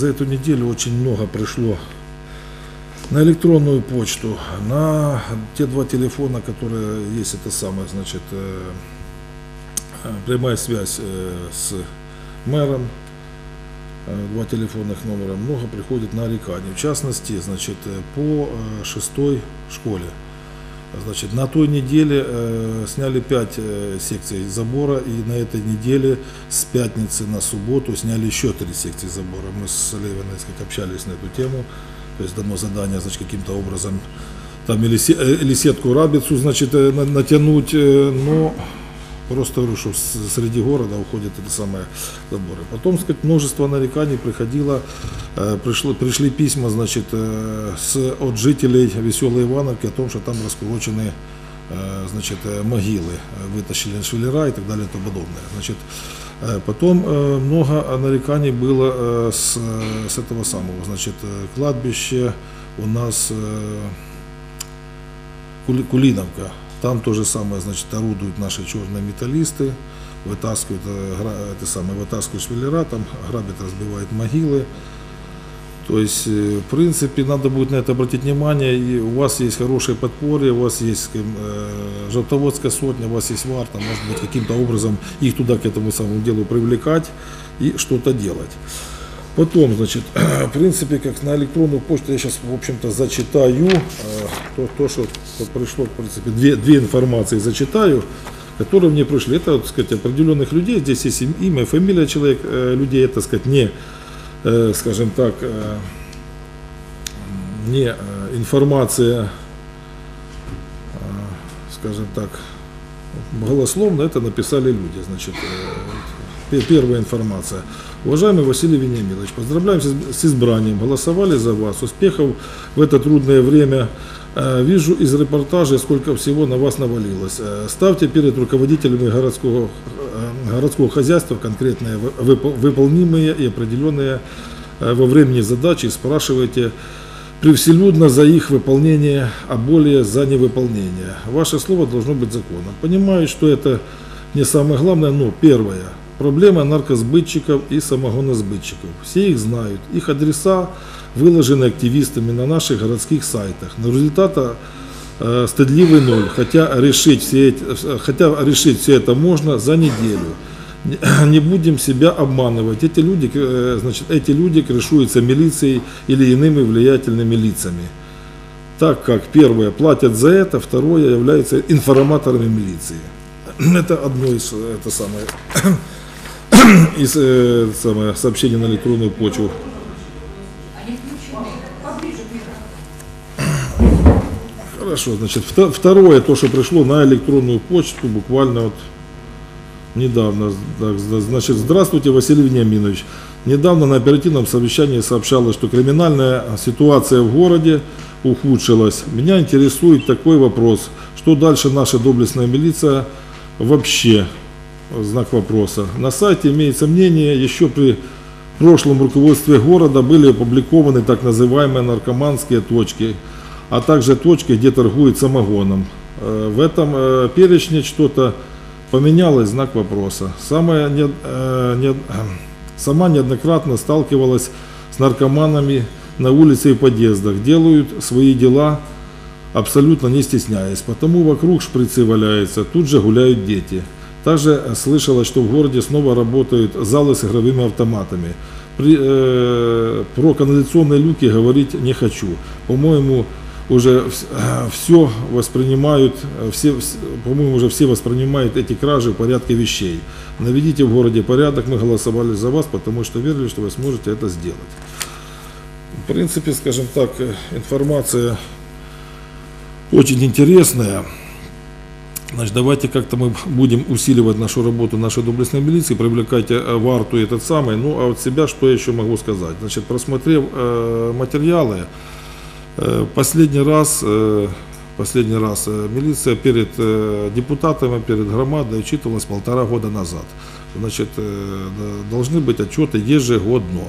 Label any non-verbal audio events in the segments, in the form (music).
За эту неделю очень много пришло на электронную почту, на те два телефона, которые есть, это самое, значит, э, э, прямая связь э, с мэром, два телефонных номера, много приходит на нареканий. В частности, значит, по шестой школе. Значит, на той неделе э, сняли 5 э, секций забора, и на этой неделе с пятницы на субботу сняли еще 3 секции забора. Мы с Левиной сказать, общались на эту тему, то есть дано задание, значит, каким-то образом там или, э, или сетку рабицу, значит, э, на- натянуть, э, но просто говорю, что с- среди города уходят это самые заборы. Потом, так сказать, множество нареканий приходило, э, пришло, пришли письма, значит, э, с, от жителей Веселой Ивановки о том, что там раскурочены э, значит, э, могилы, э, вытащили швеллера и так далее и тому подобное. Значит, э, потом э, много нареканий было э, с, э, с этого самого, значит, э, кладбище у нас э, Кули- Кулиновка. Там то же самое, значит, орудуют наши черные металлисты, вытаскивают, э, это самое, вытаскивают швеллера, там грабят, разбивают могилы. То есть, э, в принципе, надо будет на это обратить внимание. И у вас есть хорошее подпорье, у вас есть э, Желтоводская сотня, у вас есть Варта, может быть, каким-то образом их туда к этому самому делу привлекать и что-то делать. Потом, значит, (clears throat) в принципе, как на электронную почту я сейчас, в общем-то, зачитаю э, то, то, что пришло, в принципе, две, две информации зачитаю, которые мне пришли. Это, так сказать, определенных людей, здесь есть им- имя, фамилия человек, э, людей, это, так сказать, не, э, скажем так, не информация, скажем так, голословно, это написали люди, значит, первая информация. Уважаемый Василий Вениаминович, поздравляем с из- с избранием, голосовали за вас, успехов в это трудное время. Э, Вижу из репортажей, сколько всего на вас навалилось. Э, Ставьте перед руководителями городского, э, городского хозяйства конкретные вы- выпол- выполнимые и определенные во времени задачи спрашивайте превселюдно за их выполнение, а более за невыполнение. Ваше слово должно быть законом. Понимаю, что это не самое главное, но первое. Проблема наркосбытчиков и самогоносбытчиков. Все их знают. Их адреса выложены активистами на наших городских сайтах. Но результата э, стыдливый ноль, хотя решить, все эти, хотя решить все это можно за неделю. Не- (clears throat) Не будем себя обманывать. Эти люди, э, значит, эти люди крышуются милицией или иными влиятельными лицами. Так как, первое, платят за это, второе, являются информаторами милиции. (clears throat) Это одно из, э, это самое, (clears throat) из э, самое, сообщений на электронную почву. Хорошо, значит, вто- второе, то, что пришло на электронную почту, буквально вот недавно. Так, зна- Значит, здравствуйте, Василий Вениаминович. Недавно на оперативном совещании сообщалось, что криминальная ситуация в городе ухудшилась. Меня интересует такой вопрос, что дальше наша доблестная милиция вообще, знак вопроса. На сайте имеется мнение, еще при прошлом руководстве города были опубликованы так называемые наркоманские точки, а также точки, где торгуют самогоном. Э, В этом э, перечне что-то поменялось, знак вопроса. Самая, не- э, не- (clears throat) сама неоднократно сталкивалась с наркоманами на улице и подъездах, делают свои дела абсолютно не стесняясь. Потому вокруг шприцы валяются, тут же гуляют дети. Также слышалось, что в городе снова работают залы с игровыми автоматами. При- э, про канализационные люки говорить не хочу. По-моему, уже все воспринимают, все, вс- по-моему, уже все воспринимают эти кражи в порядке вещей. Наведите в городе порядок, мы голосовали за вас, потому что верили, что вы сможете это сделать. В принципе, скажем так, э, информация очень интересная. Значит, давайте как-то мы будем усиливать нашу работу нашей доблестной милиции, привлекать э, варту и этот самый. Ну, а от себя что я еще могу сказать? Значит, просмотрев э, материалы, э, последний раз, э, последний раз э, милиция перед э, депутатами, перед громадой учитывалась полтора года назад. Значит, э, должны быть отчеты ежегодно.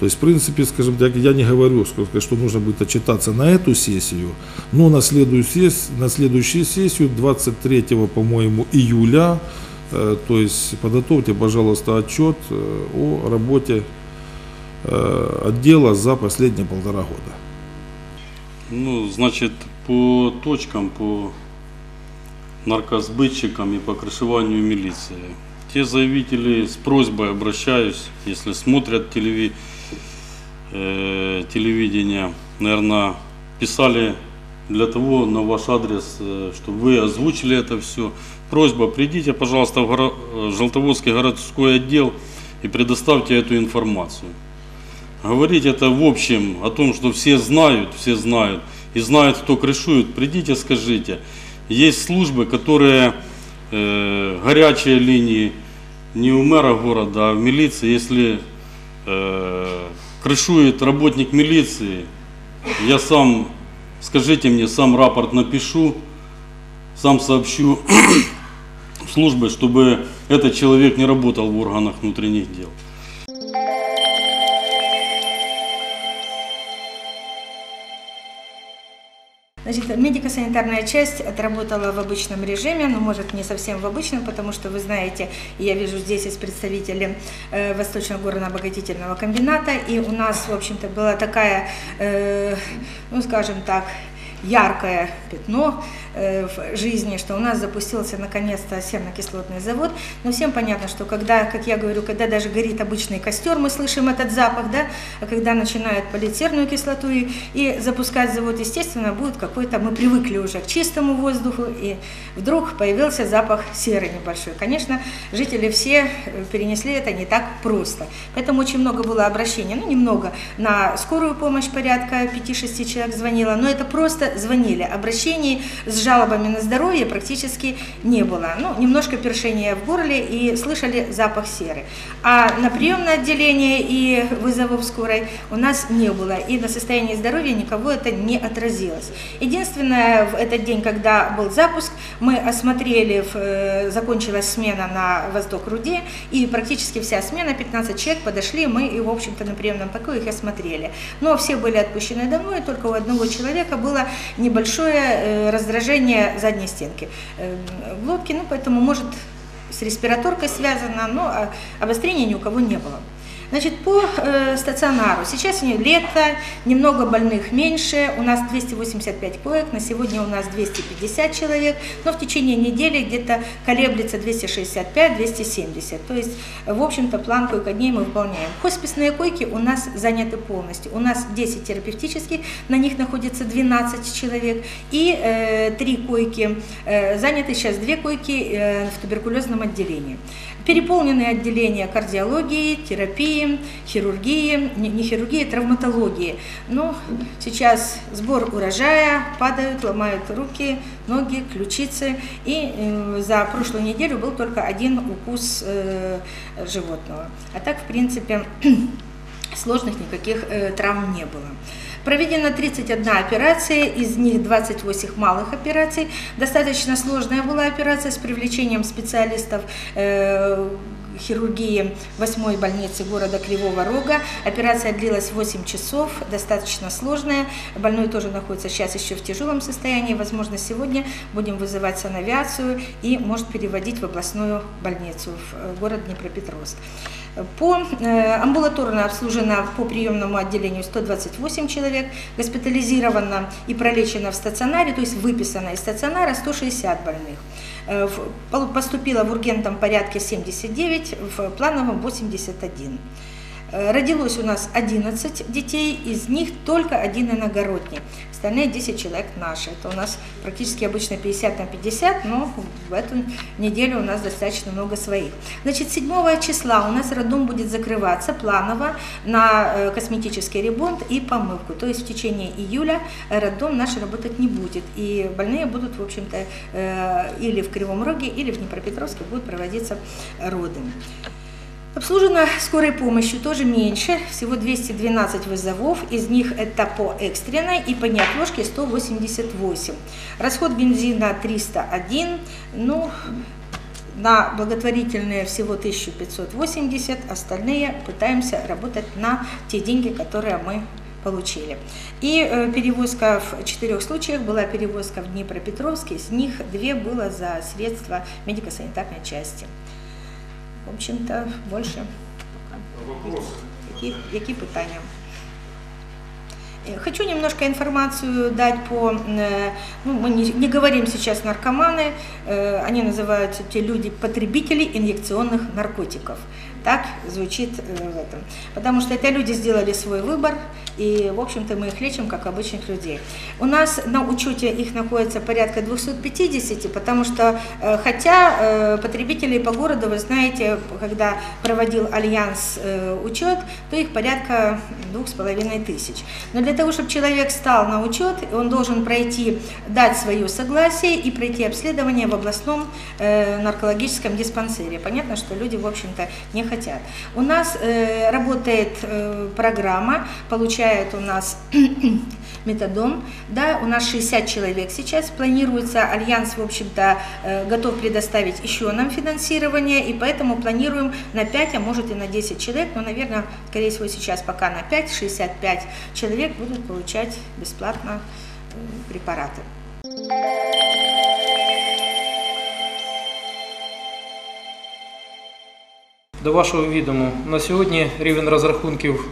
То есть, в принципе, скажем так, я не говорю, сколько- что нужно будет отчитаться на эту сессию, но на следующую, сес- на следующую сессию, 23, по-моему, июля, э, то есть подготовьте, пожалуйста, отчет э, о работе э, отдела за последние полтора года. Ну, значит, по точкам, по наркосбытчикам и по крышеванию милиции. Те заявители с просьбой обращаюсь, если смотрят телеви- э, телевидение, наверное, писали для того на ваш адрес, э, чтобы вы озвучили это все. Просьба, придите, пожалуйста, в горо- э, Желтоводский городской отдел и предоставьте эту информацию. Говорить это в общем, о том, что все знают, все знают, и знают, кто крышует, придите, скажите. Есть службы, которые, э, горячие линии, не у мэра города, а в милиции, если э, крышует работник милиции, я сам, скажите мне, сам рапорт напишу, сам сообщу (coughs) службы, чтобы этот человек не работал в органах внутренних дел. Значит, медико-санитарная часть отработала в обычном режиме, но может не совсем в обычном, потому что вы знаете, я вижу здесь есть представители э, Восточного горно-обогатительного комбината, и у нас, в общем-то, была такая, э, ну, скажем так, яркое пятно в жизни, что у нас запустился наконец-то серно-кислотный завод. Но всем понятно, что когда, как я говорю, когда даже горит обычный костер, мы слышим этот запах, да, а когда начинают палить серную кислоту и, и запускать завод, естественно, будет какой-то, мы привыкли уже к чистому воздуху, и вдруг появился запах серы небольшой. Конечно, жители все э, перенесли это не так просто. Поэтому очень много было обращений, ну немного, на скорую помощь порядка 5-6 человек звонило, но это просто звонили. Обращений с жалобами на здоровье практически не было. Ну, немножко першения в горле и слышали запах серы. А на приемное отделение и вызовов скорой у нас не было. И на состоянии здоровья никого это не отразилось. Единственное, в этот день, когда был запуск, мы осмотрели, э, закончилась смена на Воздок-Руде, и практически вся смена, 15 человек подошли, мы, и, в общем-то, на приемном покое их осмотрели. Но все были отпущены домой, только у одного человека было небольшое э, раздражение задней стенки э, в лобке, ну, поэтому, может, с респираторкой связано, но а, обострения ни у кого не было. Значит, по э, стационару. Сейчас не- лето, немного больных меньше. У нас 285 коек, на сегодня у нас 250 человек, но в течение недели где-то колеблется 265-270. То есть, в общем-то, план койкодней мы выполняем. Хосписные койки у нас заняты полностью. У нас 10 терапевтических, на них находится 12 человек, и э, 3 койки э, заняты сейчас, 2 койки э, в туберкулезном отделении. Переполненные отделения кардиологии, терапии, хирургии, не, не хирургии, травматологии. Но сейчас сбор урожая, падают, ломают руки, ноги, ключицы. И э, за прошлую неделю был только один укус э, животного. А так, в принципе, (clears throat) сложных никаких э, травм не было. Проведено 31 операция, из них 28 малых операций. Достаточно сложная была операция с привлечением специалистов э, хирургии 8 больницы города Кривого Рога. Операция длилась 8 часов, достаточно сложная. Больной тоже находится сейчас еще в тяжелом состоянии. Возможно, сегодня будем вызывать санавиацию и может переводить в областную больницу в э, город Днепропетровск. По э, амбулаторно обслужено по приемному отделению 128 человек, госпитализировано и пролечено в стационаре, то есть выписано из стационара 160 больных. Э, Поступило в ургентном порядке 79, в плановом 81. Э, Родилось у нас 11 детей, из них только один иногородний. Остальные 10 человек наши. Это у нас практически обычно 50 на 50, но в эту неделю у нас достаточно много своих. Значит, 7 числа у нас роддом будет закрываться планово на э, косметический ремонт и помывку. То есть в течение июля э, роддом наш работать не будет. И больные будут, в общем-то, или в Кривом Роге, или в Днепропетровске будут проводиться роды. Обслужено скорой помощью тоже меньше, всего 212 вызовов, из них это по экстренной и по неотложке 188. Расход бензина 301, ну, на благотворительные всего 1580, остальные пытаемся работать на те деньги, которые мы получили. И э, перевозка в четырех случаях была перевозка в Днепропетровск, из них две было за средства медико-санитарной части. В общем-то, больше. Які питання. Хочу немножко информацию дать по, э, ну, мы не, не говорим сейчас наркоманы, э, они называются те люди потребители инъекционных наркотиков. Так звучит э, в этом. Потому что это люди сделали свой выбор, и, в общем-то, мы их лечим как обычных людей. У нас на учете их находится порядка 250, потому что, э, хотя э, потребителей по городу, вы знаете, когда проводил Альянс учет, то их порядка двух с половиной тысяч. Но для того, чтобы человек стал на учет, он должен пройти, дать свое согласие и пройти обследование в областном наркологическом диспансере. Понятно, что люди, в общем-то, не хотят. У нас э, работает э, программа, получает у нас (clears throat) метадон, да, у нас 60 человек сейчас, планируется, Альянс, в общем-то, э, готов предоставить еще нам финансирование, и поэтому планируем на 5, а может и на 10 человек, но, наверное, скорее всего, сейчас пока на 5, 65 человек будут получать бесплатно э, препараты. До вашого відому на сьогодні рівень розрахунків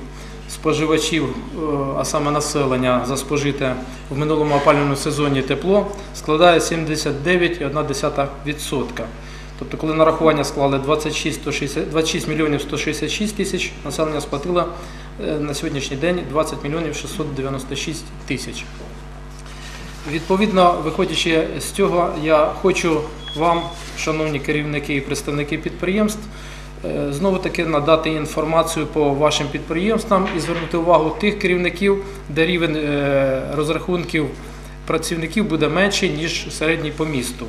споживачів, е, а саме населення за спожите в минулому опалювальному сезоні тепло складає 79,1%. Тобто, коли нарахування склали 26, 26 мільйонів 166 тисяч, населення сплатило е, на сьогоднішній день 20 мільйонів 696 тисяч. Відповідно, виходячи з цього, я хочу вам, шановні керівники і представники підприємств, знову таки надати інформацію по вашим підприємствам і звернути увагу тих керівників, де рівень е, розрахунків працівників буде менший, ніж середній по місту.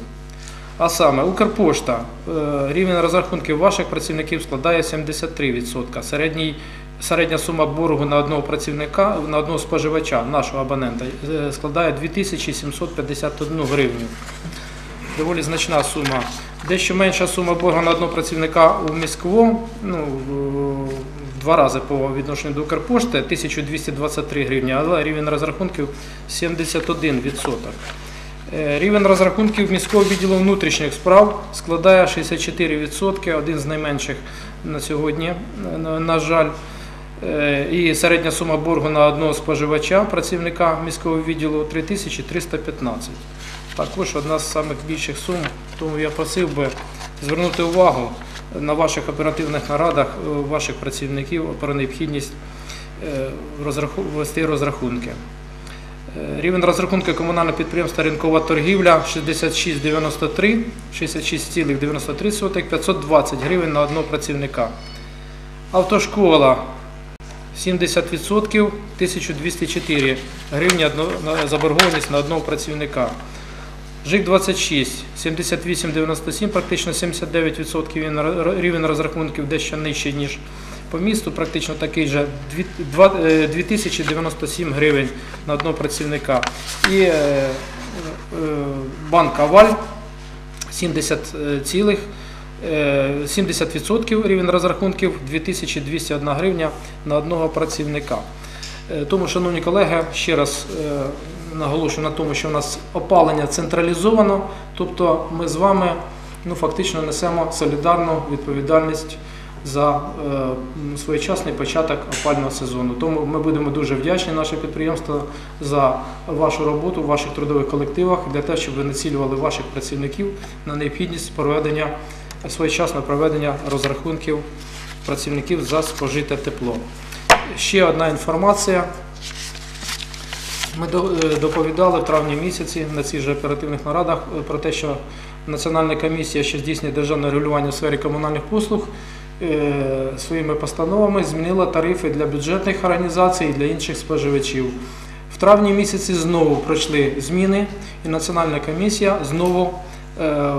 А саме Укрпошта, е, рівень розрахунків ваших працівників складає 73%. Середній, середня сума боргу на одного працівника, на одного споживача, нашого абонента, е, складає 2751 гривню. Доволі значна сума. Дещо менша сума боргу на одного працівника у міського, ну, в- два рази по відношенню до Укрпошти 1223 гривні, але рівень розрахунків 71%. Е, Рівень розрахунків міського відділу внутрішніх справ складає 64%, один з найменших на сьогодні, е, на- на жаль. Е, І середня сума боргу на одного споживача, працівника міського відділу 3315. Також одна з самих більших сум, тому я просив би звернути увагу на ваших оперативних нарадах е, ваших працівників про необхідність е, ввести розрахунки. Е, Рівень розрахунку комунального підприємства ринкова торгівля 66,93, 66,93, 520 гривень на одного працівника. Автошкола 70%, 1204 гривні заборгованість на одного працівника. ЖИК 26, 78,97, практично 79% він рівень розрахунків дещо нижчий, ніж по місту, практично такий же дві- два- е, 2097 гривень на одного працівника. І е, е, банк Аваль 70 е, цілих. е, 70% рівень розрахунків 2201 гривня на одного працівника. Тому, шановні колеги, ще раз наголошую на тому, що у нас опалення централізовано, тобто ми з вами ну, фактично несемо солідарну відповідальність за е, своєчасний початок опального сезону. Тому ми будемо дуже вдячні наше підприємство за вашу роботу в ваших трудових колективах для того, щоб ви націлювали ваших працівників на необхідність проведення своєчасного проведення розрахунків працівників за спожите тепло. Ще одна інформація. Ми е, доповідали в травні місяці на цих же оперативних нарадах е, про те, що Національна комісія, що здійснює державне регулювання у сфері комунальних послуг, е, своїми постановами змінила тарифи для бюджетних організацій і для інших споживачів. В травні місяці знову пройшли зміни, і Національна комісія знову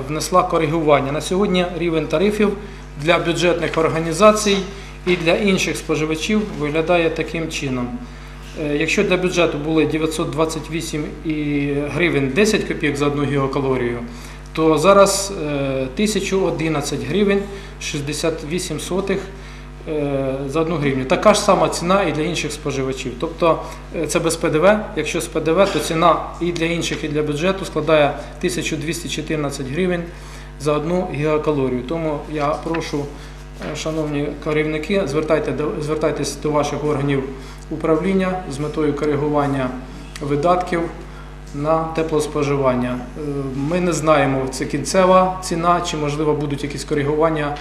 внесла коригування. На сьогодні рівень тарифів для бюджетних організацій і для інших споживачів виглядає таким чином. Е, Якщо для бюджету були 928 гривень 10 копійок за одну гігакалорію, то зараз е, 1011 гривень 68 сотих е, за одну гривню. Така ж сама ціна і для інших споживачів. Тобто е, це без ПДВ. Якщо з ПДВ, то ціна і для інших, і для бюджету складає 1214 гривень за одну гігакалорію. Тому я прошу е, шановні керівники, звертайте до- звертайтесь до ваших органів управління з метою коригування видатків на теплоспоживання. Е, Ми не знаємо, це кінцева ціна, чи можливо будуть якісь коригування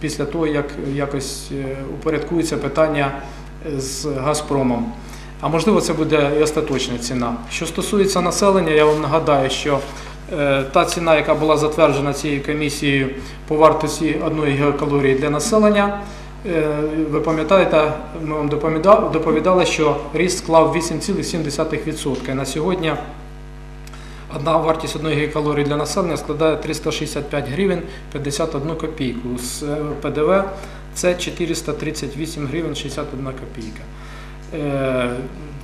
після того, як якось е, упорядкується питання з Газпромом. А можливо, це буде і остаточна ціна. Що стосується населення, я вам нагадаю, що е, та ціна, яка була затверджена цією комісією по вартості одної гігакалорії для населення, е, ви пам'ятаєте, ми вам доповідали, що ріст склав 8,7%. На сьогодні одна вартість одної гігакалорії для населення складає 365 гривень 51 копійку. З е, ПДВ це 438 гривень 61 копійка. Е,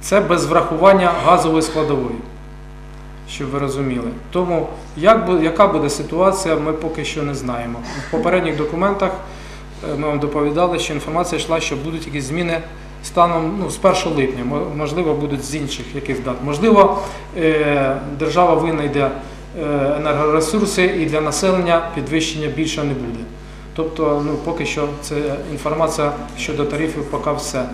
Це без врахування газової складової, щоб ви розуміли. Тому як яка буде ситуація, ми поки що не знаємо. В попередніх документах е, ми вам доповідали, що інформація йшла, що будуть якісь зміни станом ну, з 1 липня, можливо, будуть з інших яких дат. Можливо, е, держава винайде е, енергоресурси і для населення підвищення більше не буде. Тобто, ну поки що це інформація щодо тарифів, поки все.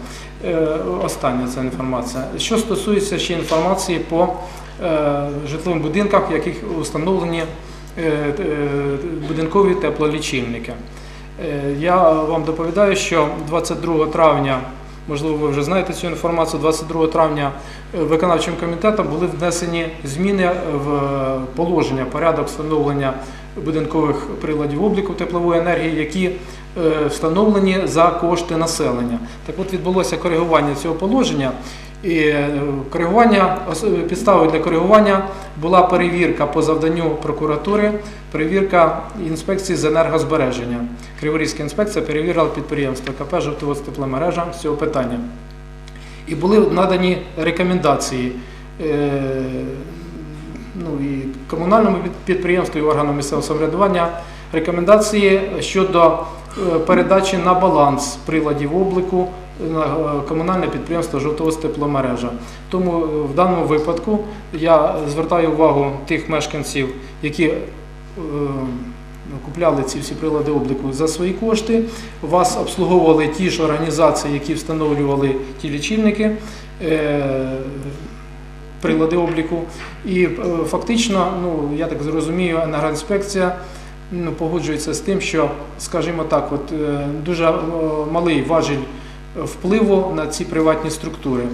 Е, Остання ця інформація. Що стосується ще інформації по е, житловим будинках, в яких встановлені е, е, будинкові теплолічильники. Е, Я вам доповідаю, що 22 травня, можливо, ви вже знаєте цю інформацію, 22 травня е, виконавчим комітетом були внесені зміни в положення порядок встановлення будинкових приладів обліку теплової енергії, які е, встановлені за кошти населення. Так от відбулося коригування цього положення. І е, коригування підставою для коригування була перевірка по завданню прокуратури, перевірка інспекції з енергозбереження. Криворізька інспекція перевірила підприємство КП «Жовтоводськ тепломережа з цього питання. І були надані рекомендації е, ну, і комунальному під- підприємству, і органам місцевого самоврядування рекомендації щодо е, передачі на баланс приладів обліку комунальне підприємство «Жовтоводськ тепломережа. Тому е, в даному випадку я звертаю увагу тих мешканців, які е, купляли ці всі прилади обліку за свої кошти. Вас обслуговували ті ж організації, які встановлювали ті лічильники. е, Прилади обліку, і е, фактично, ну я так зрозумію, енергоінспекція ну, погоджується з тим, що, скажімо так, от е, дуже е, малий важіль впливу на ці приватні структури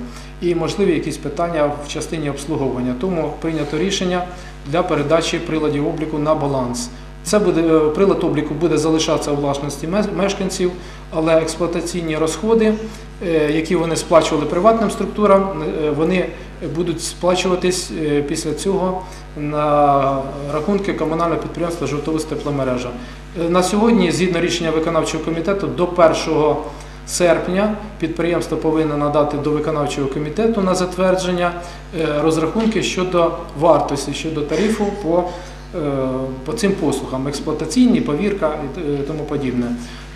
і можливі якісь питання в частині обслуговування. Тому прийнято рішення для передачі приладів обліку на баланс. Це буде е, прилад обліку буде залишатися у власності мешканців, але експлуатаційні розходи, е, які вони сплачували приватним структурам, е, вони будуть сплачуватись після цього на рахунки комунального підприємства «Жовтоводськ тепломережа». На сьогодні, згідно рішення виконавчого комітету, до 1 серпня підприємство повинно надати до виконавчого комітету на затвердження е, розрахунки щодо вартості, щодо тарифу по, е, по цим послугам, експлуатаційні, повірка і е, тому подібне.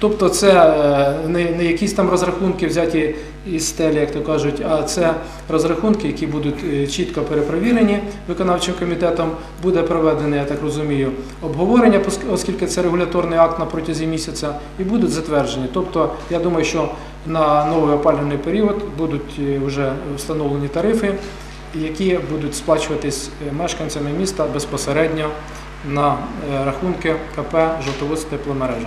Тобто це е, не, не якісь там розрахунки взяті із стелі, як то кажуть, а це розрахунки, які будуть е, чітко перепровірені виконавчим комітетом. Буде проведене, я так розумію, обговорення, оскільки це регуляторний акт на протязі місяця, і будуть затверджені. Тобто, я думаю, що на новий опалювальний період будуть е, вже встановлені тарифи, які будуть сплачуватись мешканцями міста безпосередньо на рахунки КП «Жовтоводськ тепломережа».